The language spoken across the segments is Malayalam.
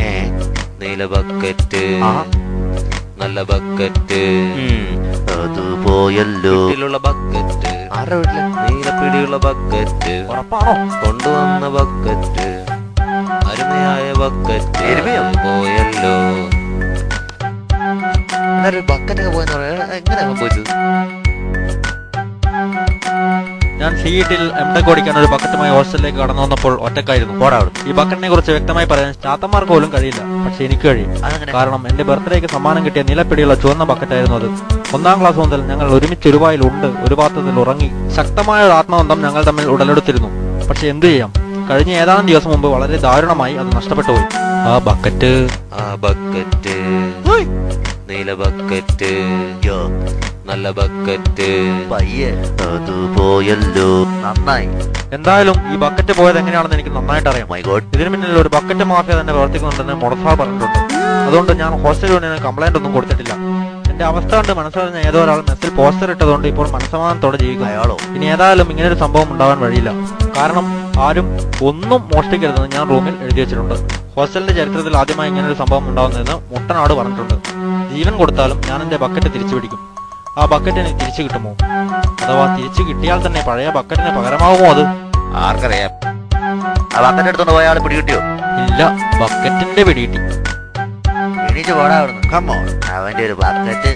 ഏ. നീല ബക്കറ്റ്. ആ. നല്ല ബക്കറ്റ്. അത് പോയല്ലോ. ബക്കറ്റ്. നീലപ്പിടിയുള്ള ബക്കറ്റ്. കൊണ്ടുവന്ന ബക്കറ്റ്. അരുമയായ ബക്കറ്റ്? പോയല്ലോ. എന്നാലും ബക്കറ്റ് ഒക്കെ പോയെന്ന് പറയാ. എങ്ങനെയാ സംഭവിച്ചത് ഞാൻ ഷീറ്റിൽ എം ടെക് ഓടിക്കാൻ ഒരു ബക്കറ്റുമായി ഹോസ്റ്റലിലേക്ക് കടന്നു വന്നപ്പോൾ ഒറ്റക്കായിരുന്നു. പോരാടും ഈ ബക്കറ്റിനെ കുറിച്ച് വ്യക്തമായി പറയാൻ ചാത്തന്മാർക്ക് പോലും കഴിയില്ല. പക്ഷെ എനിക്ക് കഴിയും. കാരണം എന്റെ ബർത്ത്ഡേക്ക് സമ്മാനം കിട്ടിയ നിലപ്പിടിയുള്ള ചുവന്ന ബക്കറ്റായിരുന്നു അത്. ഒന്നാം ക്ലാസ് മുതൽ ഞങ്ങൾ ഒരുമിച്ച് ഒരു വായിൽ ഉണ്ട് ഒരു പാത്രത്തിൽ ഉറങ്ങി ശക്തമായ ഒരു ആത്മബന്ധം ഞങ്ങൾ തമ്മിൽ ഉടലെടുത്തിരുന്നു. പക്ഷെ എന്തു ചെയ്യാം? കഴിഞ്ഞ ഏതാനും ദിവസം മുമ്പ് വളരെ ദാരുണമായി അത് നഷ്ടപ്പെട്ടു പോയി. ആ ബക്കറ്റ്. ആ ബക്കറ്റ്. നീല ബക്കറ്റ്. നല്ല ബക്കറ്റ്. പയ്യെ അത് പോയല്ലോ. നന്നായി. എന്തായാലും ഈ ബക്കറ്റ് പോയത് എങ്ങനെയാണെന്ന് എനിക്ക് നന്നായിട്ട് അറിയാം. മൈ ഗോഡ് ഇതിനു പിന്നിൽ ഒരു ബക്കറ്റ് മാഫിയ തന്നെ പ്രവർത്തിക്കുന്നുണ്ടെന്ന് മുടസാ പറഞ്ഞിട്ടുണ്ട്. അതുകൊണ്ട് ഞാൻ ഹോസ്റ്റൽ യൂണിയന് കംപ്ലൈന്റ് ഒന്നും കൊടുത്തിട്ടില്ല. എന്റെ അവസ്ഥ കണ്ട് മനസ്സിലാകുന്ന ഏതോ ഒരാൾ മെസ്സിൽ പോസ്റ്റർ ഇട്ടതുകൊണ്ട് ഇപ്പോൾ മനസ്സമാധാനത്തോടെ ജീവിക്കുക അയാളോ? ഇനി ഏതായാലും ഇങ്ങനെ ഒരു സംഭവം ഉണ്ടാവാൻ വഴിയില്ല. കാരണം ആരും ഒന്നും മോഷ്ടിക്കരുതെന്ന് ഞാൻ റൂമിൽ എഴുതി വെച്ചിട്ടുണ്ട്. ഹോസ്റ്റലിന്റെ ചരിത്രത്തിൽ ആദ്യമായി ഇങ്ങനെ ഒരു സംഭവം ഉണ്ടാവുന്നതെന്ന് മുട്ടനാട് പറഞ്ഞിട്ടുണ്ട്. ജീവൻ കൊടുത്താലും ഞാൻ എന്റെ ബക്കറ്റ് തിരിച്ചു പിടിക്കും ആ ബക്കറ്റിന് തിരിച്ചു കിട്ടുമോ? അഥവാ തിരിച്ചു കിട്ടിയാൽ തന്നെ പഴയ ബക്കറ്റിന് പകരമാകുമോ അത്? ആർക്കറിയാം. ആ ബക്കറ്റ് എടുത്തോണ്ട് പോയ ആൾ പിടികിട്ടിയോ? ഇല്ല ബക്കറ്റിന്റെ പിടികിട്ടി. എണീറ്റ് പോടാ അവിടുന്ന്. കമ്മോ അവന്റെ ഒരു ബക്കറ്റ്.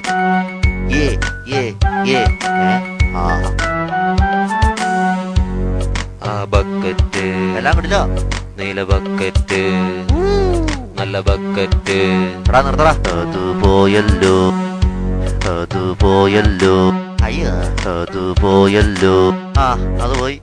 ഏ ഏ ഏ ഏ? ആ. ആ ബക്കറ്റ്. എല്ലാം കിട്ടില്ലോ നീല ബക്കറ്റ്. നല്ല ബക്കറ്റ്. എടാ നിർത്തടാ. അത് പോയല്ലോ. അത് പോയല്ലോ. അയ്യോ അത് പോയല്ലോ. ആ അത് പോയി.